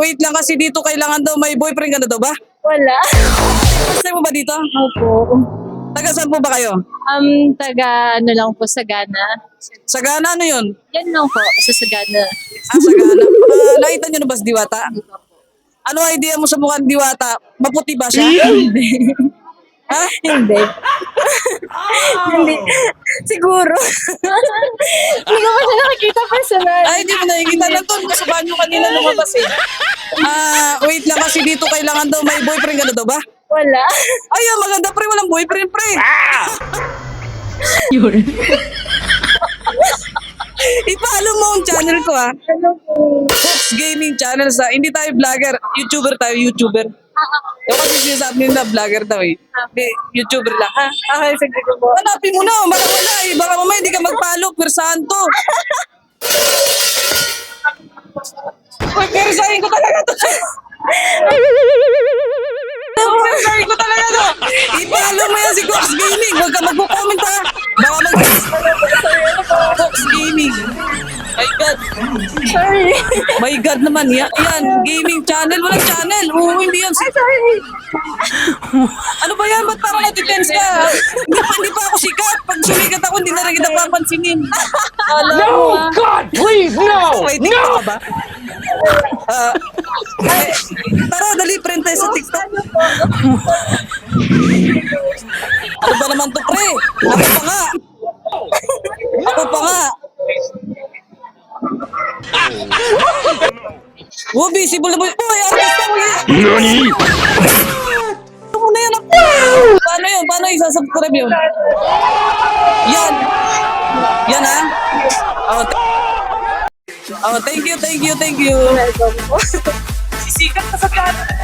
wait lang kasi dito kailangan daw may boyfriend ka na daw ba? Wala. Gusto mo ba dito? Opo. Taga saan po ba kayo? Um, taga ano lang po, Sagana. Sagana ano yun? Yan lang po, sa Sagana. Ah, Sagana. Ah, nakita nyo na ba si Diwata? Ano idea mo sa mukhang Diwata? Maputi ba siya? ha? Hindi. Hindi. Siguro. Personal. Ay, hindi mo nakikita. Nandun ko sa banyo kanina lumabas eh. Ah, wait lang kasi dito kailangan daw may boyfriend ka na daw ba? Wala. Ay, ah, maganda pre, walang boyfriend pre. I-follow mo ang channel ko ah. Ano po? Fox Gaming Channel sa hindi tayo vlogger, YouTuber tayo, YouTuber. Yung kasi sinasabi nila vlogger daw eh. Hindi, YouTuber lang ha. Okay, sige ko po. Hanapin mo na, baka wala eh. Baka mamaya hindi ka magpalo, persahan to. Uy, persahin ko talaga to. Persahin ko talaga to. I-follow mo yan si Fox Gaming. Huwag ka magpo-comment ha. Baka mag... Fox Gaming. My God. Sorry. My God naman, yan, yan, gaming channel, walang channel. Oo, hindi yan. Ay, sorry. Ano ba yan? Ba't parang natitense ka? hindi, pa, hindi pa ako sikat. Pag sumikat ako, hindi na rin kita papansinin. Mo, ah. God, please, no! Wait, TikTok ka ba? Ah, eh, tara, dali, print tayo sa TikTok. ano ba naman to, pre? Ako pa nga. Ako pa nga. Oh, visible na mo. Uy, artista mo yan. NANI? Ano na yan? Paano yun? Paano isasubscribe yun? Yan. Yan ha? Ah. Oh, th- oh, thank you, thank you, thank you. Welcome po. Sisikat ka sa kanan.